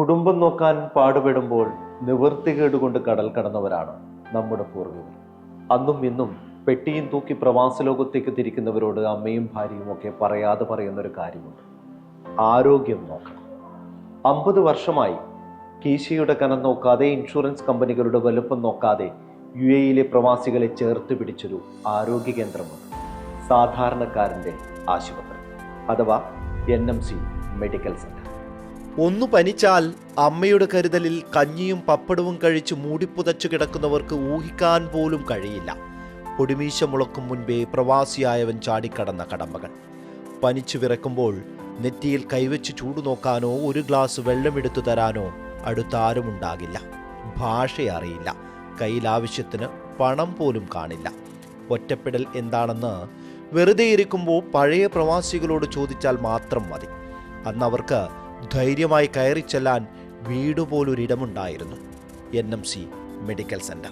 കുടുംബം നോക്കാൻ പാടുപെടുമ്പോൾ നിവൃത്തികേടുകൊണ്ട് കടൽ കടന്നവരാണ് നമ്മുടെ പൂർവികർ. അന്നും ഇന്നും പെട്ടിയും തൂക്കി പ്രവാസ ലോകത്തേക്ക് തിരിക്കുന്നവരോട് അമ്മയും ഭാര്യയും ഒക്കെ പറയാതെ പറയുന്നൊരു കാര്യമുണ്ട്. ആരോഗ്യം നോക്കണം. അമ്പത് വർഷമായി കീശയുടെ കനം നോക്കാതെ ഇൻഷുറൻസ് കമ്പനികളുടെ വലുപ്പം നോക്കാതെ യു എയിലെ പ്രവാസികളെ ചേർത്ത് പിടിച്ചൊരു ആരോഗ്യ കേന്ദ്രമുണ്ട് സാധാരണക്കാരന്റെ ആശുപത്രി അഥവാ N M C medical centre ഒന്നു പനിച്ചാൽ അമ്മയുടെ കരുതലിൽ കഞ്ഞിയും പപ്പടവും കഴിച്ച് മൂടിപ്പുതച്ചു കിടക്കുന്നവർക്ക് ഊഹിക്കാൻ പോലും കഴിയില്ല. പൊടിമീശ മുളക്കും മുൻപേ പ്രവാസിയായവൻ ചാടിക്കടന്ന കടമ്പകൾ പനിച്ചു വിറക്കുമ്പോൾ നെറ്റിയിൽ കൈവച്ച് ചൂടു നോക്കാനോ ഒരു ഗ്ലാസ് വെള്ളമെടുത്തു തരാനോ അടുത്ത ആരുമുണ്ടാകില്ല ഭാഷ അറിയില്ല കയ്യിൽ പണം പോലും കാണില്ല. ഒറ്റപ്പെടൽ എന്താണെന്ന് വെറുതെ ഇരിക്കുമ്പോൾ പഴയ പ്രവാസികളോട് ചോദിച്ചാൽ മാത്രം മതി. അന്ന് അവർക്ക് ധൈര്യമായി കയറി ചെല്ലാൻ വീടുപോലൊരിടമുണ്ടായിരുന്നു. N M C medical centre.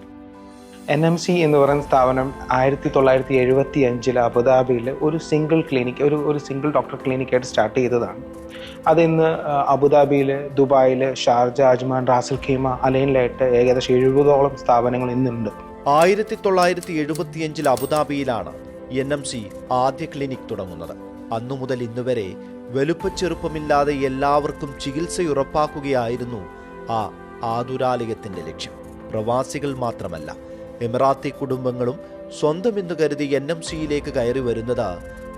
N M C എന്ന് പറയുന്ന സ്ഥാപനം ആയിരത്തി തൊള്ളായിരത്തി എഴുപത്തി അഞ്ചിൽ അബുദാബിയിൽ ഒരു സിംഗിൾ ക്ലിനിക് ഒരു ഒരു സിംഗിൾ ഡോക്ടർ ക്ലിനിക്കായിട്ട് സ്റ്റാർട്ട് ചെയ്തതാണ്. അതിന്ന് അബുദാബിയിൽ ദുബായിൽ Sharjah Ajman Ras al Khaimah അലൈനിലായിട്ട് ഏകദേശം എഴുപതോളം സ്ഥാപനങ്ങൾ ഇന്നുണ്ട്. ആയിരത്തി തൊള്ളായിരത്തി എഴുപത്തിയഞ്ചിൽ അബുദാബിയിലാണ് എൻ എം സി ആദ്യ ക്ലിനിക് തുടങ്ങുന്നത്. അന്നു മുതൽ ഇന്നുവരെ വലുപ്പച്ചെറുപ്പമില്ലാതെ എല്ലാവർക്കും ചികിത്സയുറപ്പാക്കുകയായിരുന്നു ആ ആതുരാലയത്തിന്റെ ലക്ഷ്യം. പ്രവാസികൾ മാത്രമല്ല എമിറാത്തി കുടുംബങ്ങളും സ്വന്തമെന്ന് കരുതി എൻ എം സിയിലേക്ക് കയറി വരുന്നത്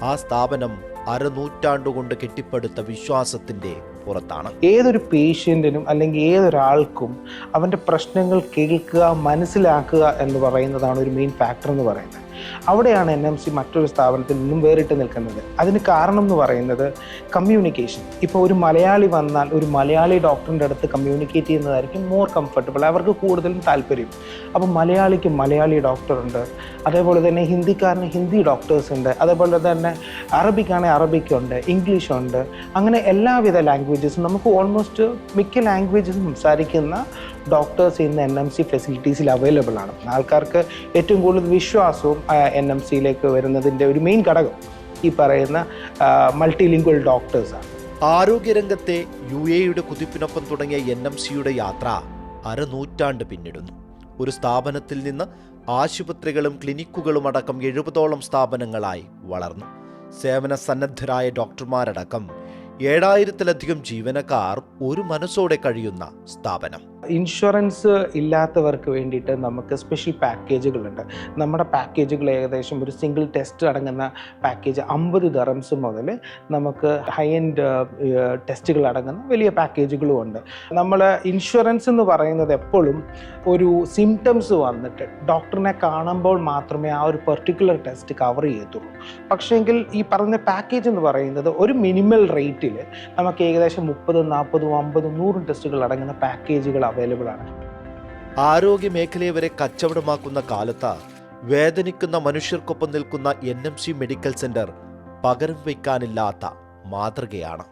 ആ സ്ഥാപനം അരനൂറ്റാണ്ടുകൊണ്ട് കെട്ടിപ്പടുത്ത വിശ്വാസത്തിന്റെ പുറത്താണ്. ഏതൊരു പേഷ്യന്റിനും അല്ലെങ്കിൽ ഏതൊരാൾക്കും അവന്റെ പ്രശ്നങ്ങൾ കേൾക്കുക മനസ്സിലാക്കുക എന്ന് പറയുന്നതാണ് ഒരു മെയിൻ ഫാക്ടർ എന്ന് പറയുന്നത്. അവിടെയാണ് എൻ എം സി മറ്റൊരു സ്ഥാപനത്തിൽ നിന്നും വേറിട്ട് നിൽക്കുന്നത്. അതിന് കാരണം എന്ന് പറയുന്നത് കമ്മ്യൂണിക്കേഷൻ ഇപ്പോൾ ഒരു മലയാളി വന്നാൽ ഒരു മലയാളി ഡോക്ടറിന്റെ അടുത്ത് കമ്മ്യൂണിക്കേറ്റ് ചെയ്യുന്നതായിരിക്കും മോർ കംഫർട്ടബിൾ അവർക്ക് കൂടുതലും താല്പര്യം. അപ്പോൾ മലയാളിക്ക് മലയാളി ഡോക്ടറുണ്ട് അതേപോലെ തന്നെ ഹിന്ദിക്കാരന് ഹിന്ദി ഡോക്ടേഴ്സ് ഉണ്ട്. അതേപോലെ തന്നെ അറബിക്കാണെങ്കിൽ അറബിക് ഉണ്ട് ഇംഗ്ലീഷ് ഉണ്ട്. അങ്ങനെ എല്ലാവിധ ലാംഗ്വേജസും നമുക്ക് ഓൾമോസ്റ്റ് മിക്ക ലാംഗ്വേജസും സംസാരിക്കുന്ന ഡോക്ടേഴ്സ് ഇന്ന് എൻ എം സി ഫെസിലിറ്റീസിൽ അവൈലബിൾ ആണ്. ആൾക്കാർക്ക് ഏറ്റവും കൂടുതൽ വിശ്വാസവും എൻ എം സിയിലേക്ക് വരുന്നതിന്റെ ഒരു മെയിൻ ഘടകം ഈ പറയുന്ന മൾട്ടി മൾട്ടിലിംഗ്വൽ ഡോക്ടേഴ്സാണ് ആരോഗ്യരംഗത്തെ യു എയുടെ കുതിപ്പിനൊപ്പം തുടങ്ങിയ എൻ എം സിയുടെ യാത്ര അരനൂറ്റാണ്ട് പിന്നിടുന്നു. ഒരു സ്ഥാപനത്തിൽ നിന്ന് ആശുപത്രികളും ക്ലിനിക്കുകളും അടക്കം എഴുപതോളം സ്ഥാപനങ്ങളായി വളർന്നു. സേവന സന്നദ്ധരായ ഡോക്ടർമാരടക്കം ഏഴായിരത്തിലധികം ജീവനക്കാർ ഒരു മനസ്സോടെ കഴിയുന്ന സ്ഥാപനം. ഇൻഷുറൻസ് ഇല്ലാത്തവർക്ക് വേണ്ടിയിട്ട് നമുക്ക് സ്പെഷ്യൽ പാക്കേജുകളുണ്ട് നമ്മുടെ പാക്കേജുകൾ ഏകദേശം ഒരു സിംഗിൾ ടെസ്റ്റ് അടങ്ങുന്ന പാക്കേജ് അമ്പത് ദറംസ് മുതൽ നമുക്ക് ഹൈ എൻഡ് ടെസ്റ്റുകൾ അടങ്ങുന്ന വലിയ പാക്കേജുകളും ഉണ്ട്. നമ്മൾ ഇൻഷുറൻസ് എന്ന് പറയുന്നത് എപ്പോഴും ഒരു സിംറ്റംസ് വന്നിട്ട് ഡോക്ടറിനെ കാണുമ്പോൾ മാത്രമേ ആ ഒരു പെർട്ടിക്കുലർ ടെസ്റ്റ് കവർ ചെയ്യത്തുള്ളൂ. പക്ഷേങ്കിൽ ഈ പറഞ്ഞ പാക്കേജ് എന്ന് പറയുന്നത് ഒരു മിനിമൽ റേറ്റിൽ നമുക്ക് ഏകദേശം മുപ്പതും നാൽപ്പതും അമ്പതും നൂറും ടെസ്റ്റുകൾ അടങ്ങുന്ന പാക്കേജുകൾ അവൈലബിൾ ആണ്. ആരോഗ്യ മേഖലയെ വരെ കച്ചവടമാക്കുന്ന കാലത്ത് വേദനിക്കുന്ന മനുഷ്യർക്കൊപ്പം നിൽക്കുന്ന N M C medical centre പകരം വയ്ക്കാനില്ലാത്ത മാതൃകയാണ്.